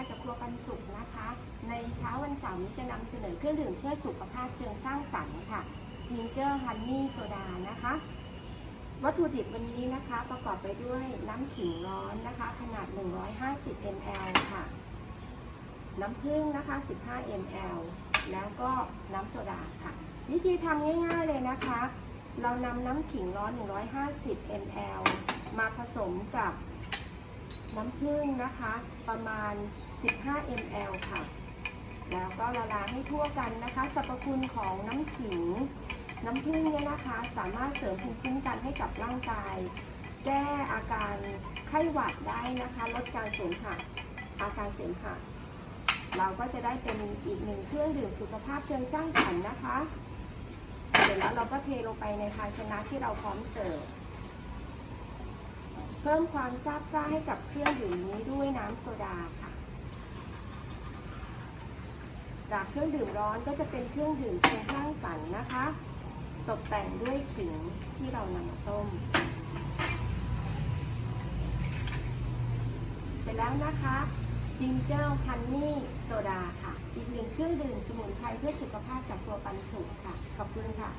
าจากครัวปันสุขนะคะ ในเช้าวันเสาร์นี้จะนำเสนอเครื่องดื่มเพื่อสุขภาพเชิงสร้างสรรค์ค่ะจิงเจอร์ฮันนี่โซดานะคะ วัตถุดิบวันนี้นะคะประกอบไปด้วยน้ำขิงร้อนนะคะ ขนาด 150 ml ค่ะ น้ำผึ้งนะคะ 15 ml แล้วก็น้ำโซดาค่ะ วิธีทำง่ายๆเลยนะคะ เรานำน้ำขิงร้อน 150 ml มาผสมกับ น้ำผึ้งนะคะ ประมาณ 15 ml ค่ะ แล้วก็ละลายให้ทั่วกันนะคะสรรพคุณของน้ำขิง น้ำผึ้งเนี่ยนะคะ สามารถเสริมภูมิคุ้มกันให้กับร่างกาย แก้อาการไข้หวัดได้นะคะ ลดการเสมหะอาการเสมหะเราก็จะได้เป็นอีกหนึ่งเครื่องดื่มสุขภาพเชิงสร้างสรรค์นะคะ เสร็จแล้วเราก็เทลงไปในภาชนะที่เราพร้อมเสิร์ฟ เพิ่มความซาบซ่าให้กับเครื่องดื่มนี้ด้วยน้ำโซดาค่ะ จากเครื่องดื่มร้อนก็จะเป็นเครื่องดื่มเชิงสร้างสรรค์นะคะ ตกแต่งด้วยขิงที่เรานำมาต้ม เสร็จแล้วนะคะจิงเจอร์ฮันนี่โซดาค่ะ อีกหนึ่งเครื่องดื่มสมุนไพรเพื่อสุขภาพจากตัวปันสุขค่ะ ขอบคุณค่ะ